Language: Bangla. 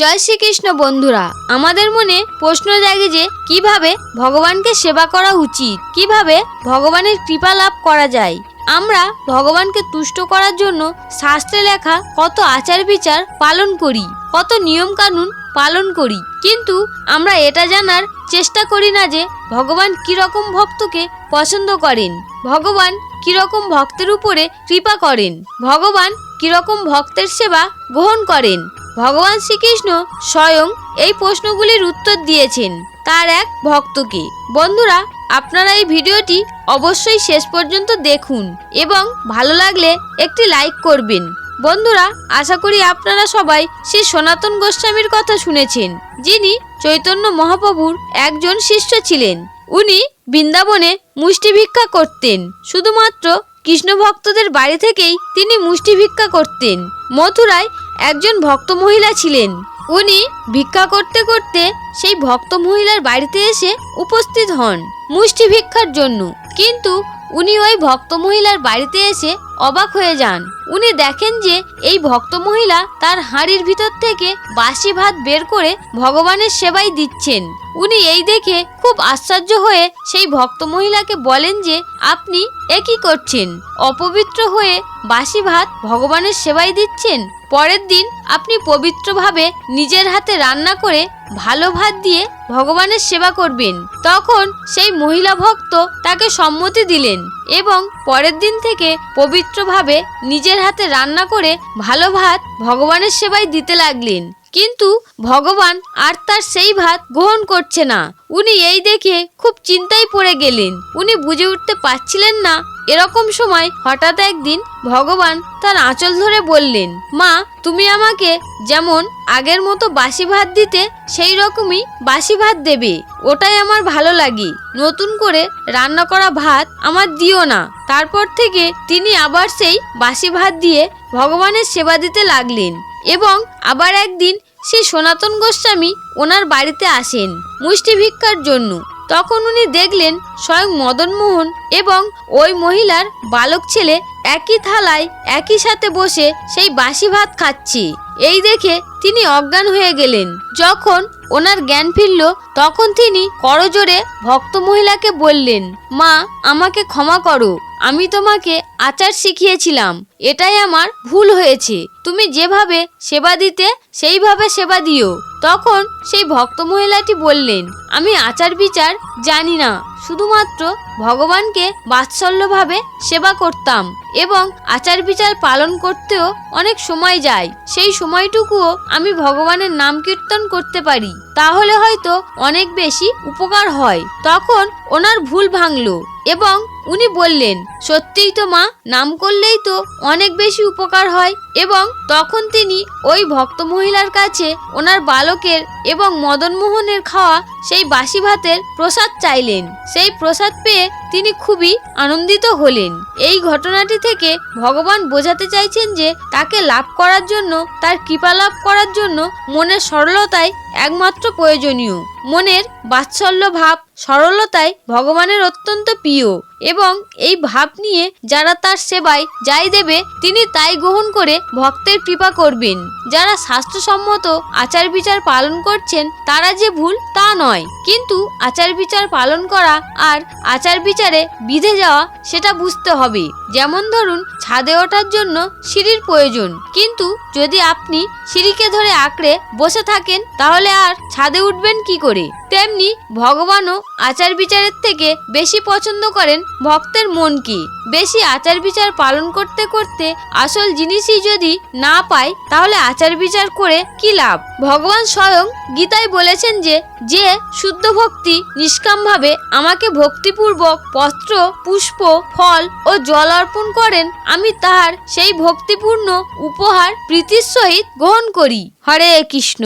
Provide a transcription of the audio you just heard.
জয় শ্রীকৃষ্ণ বন্ধুরা, আমাদের মনে প্রশ্ন জাগে যে কীভাবে ভগবানকে সেবা করা উচিত? কীভাবে ভগবানের কৃপা লাভ করা যায়? আমরা ভগবানকে তুষ্ট করার জন্য শাস্ত্রে লেখা কত আচার বিচার পালন করি, কত নিয়ম কানুন পালন করি। কিন্তু আমরা এটা জানার চেষ্টা করি না যে ভগবান কীরকম ভক্তকে পছন্দ করেন, ভগবান কীরকম ভক্তের উপরে কৃপা করেন, ভগবান কীরকম ভক্তের সেবা গ্রহণ করেন। ভগবান শ্রীকৃষ্ণ স্বয়ং এই প্রশ্নগুলির উত্তর দিয়েছেন। তার এক ভক্তকে। বন্ধুরা, আপনারা এই ভিডিওটি অবশ্যই শেষ পর্যন্ত দেখুন এবং ভালো লাগলে একটি লাইক করবেন। বন্ধুরা, আশা করি আপনারা সবাই শ্রী সনাতন গোস্বামীর কথা শুনেছেন, যিনি চৈতন্য মহাপ্রভুর একজন শিষ্য ছিলেন। উনি বৃন্দাবনে মুষ্টি ভিক্ষা করতেন। শুধুমাত্র কৃষ্ণ ভক্তদের বাড়ি থেকেই তিনি মুষ্টি ভিক্ষা করতেন। মথুরায় একজন ভক্ত মহিলা ছিলেন। উনি ভিক্ষা করতে করতে সেই ভক্ত মহিলার বাড়িতে এসে উপস্থিত হন মুষ্টি ভিক্ষার জন্য। কিন্তু উনি ওই ভক্ত মহিলার বাড়িতে এসে অবাক হয়ে যান। উনি দেখেন যে এই ভক্ত মহিলা তার হাঁড়ির ভিতর থেকে বাসি ভাত বের করে ভগবানের সেবাই দিচ্ছেন। উনি এই দেখে খুব আশ্চর্য হয়ে সেই ভক্ত মহিলাকে বলেন যে, আপনি এ করছেন? অপবিত্র হয়ে বাসি ভাত ভগবানের সেবাই দিচ্ছেন? পরের দিন আপনি পবিত্রভাবে নিজের হাতে রান্না করে ভালো ভাত দিয়ে ভগবানের সেবা করবেন। তখন সেই মহিলা ভক্ত তাকে সম্মতি দিলেন এবং পরের দিন থেকে পবিত্রভাবে নিজের হাতে রান্না করে ভালো ভাত ভগবানের সেবায় দিতে লাগলেন। কিন্তু ভগবান আর তার সেই ভাত গ্রহণ করছে না। উনি এই দেখে খুব চিন্তায় পড়ে গেলেন। উনি বুঝে উঠতে পারছিলেন না এরকম সময় হঠাৎ একদিন ভগবান তার আঁচল ধরে বললেন, মা, তুমি আমাকে যেমন আগের মতো বাসি ভাত দিতে, সেই রকমই বাসি ভাত দেবে। ওটাই আমার ভালো লাগে। নতুন করে রান্না করা ভাত আমার দিও না। তারপর থেকে তিনি আবার সেই বাসি ভাত দিয়ে ভগবানের সেবা দিতে লাগলেন। এবং আবার একদিন সে সনাতন গোস্বামী ওনার বাড়িতে আসেন মুষ্টি ভিক্ষার জন্য। তখন উনি দেখলেন স্বয়ং মদনমোহন এবং ওই মহিলার বালক ছেলে একই থালায় একই সাথে বসে সেই বাসি ভাত খাচ্ছে। এই দেখে তিনি অজ্ঞান হয়ে গেলেন। যখন ওনার জ্ঞান ফিরল, তখন তিনি করজোরে ভক্ত মহিলাকে বললেন, মা, আমাকে ক্ষমা করো। আমি তোমাকে আচার শিখিয়েছিলাম। এটাই আমার ভুল হয়েছে। তুমি যেভাবে সেবা দিতে, সেইভাবে সেবা দিও। তখন সেই ভক্ত মহিলাটি বললেন, আমি আচার বিচার জানি না, শুধুমাত্র ভগবানকে বাৎসল্যভাবে সেবা করতাম এবং আচার বিচার পালন করতেও অনেক সময় যায়। সেই সময়টুকুও আমি ভগবানের নাম কীর্তন করতে পারি। তাহলে হয়তো অনেক বেশি উপকার হয়। তখন ওনার ভুল ভাঙলো এবং উনি বললেন, সত্যিই তো মা, নাম করলেই তো অনেক বেশি উপকার হয়। এবং তখন তিনি ওই ভক্ত মহিলার কাছে ওনার বালকের এবং মদনমোহনের খাওয়া সেই বাসি ভাতের প্রসাদ চাইলেন। সেই প্রসাদ পেয়ে তিনি খুবই আনন্দিত হলেন। এই ঘটনাটি থেকে ভগবান বোঝাতে চাইছেন যে, তাকে লাভ করার জন্য, তার কৃপা লাভ করার জন্য মনের সরলতাই একমাত্র প্রয়োজনীয়। মনের বাৎসল্য ভাব সরলতায় ভগবানের অত্যন্ত প্রিয় এবং এই ভাব নিয়ে যারা তার সেবায় যাই দেবে, তিনি তাই গ্রহণ করে ভক্তের কৃপা করবেন। যারা স্বাস্থ্যসম্মত আচার বিচার পালন করছেন, তারা যে ভুল তা নয়। কিন্তু আচার বিচার পালন করা আর আচার বিচারে বিধে যাওয়া, সেটা বুঝতে হবে। যেমন ধরুন ছাদে ওঠার জন্য সিঁড়ির প্রয়োজন। কিন্তু যদি আপনি সিঁড়িকে ধরে আঁকড়ে বসে থাকেন, তাহলে আর ছাদে উঠবেন কি করে? তেমনি ভগবানও আচার বিচারের থেকে বেশি পছন্দ করেন ভক্তের মনকে বেশি আচার বিচার পালন করতে করতে আসল জিনিসই যদি না পায়, তাহলে আচার বিচার করে কি লাভ? ভগবান স্বয়ং গীতায় বলেছেন যে যে শুদ্ধ ভক্তি নিষ্কামভাবে আমাকে ভক্তিপূর্বক পত্র, পুষ্প, ফল ও জল অর্পণ করেন, আমি তাহার সেই ভক্তিপূর্ণ উপহার প্রীতির সহিত গ্রহণ করি। হরে কৃষ্ণ।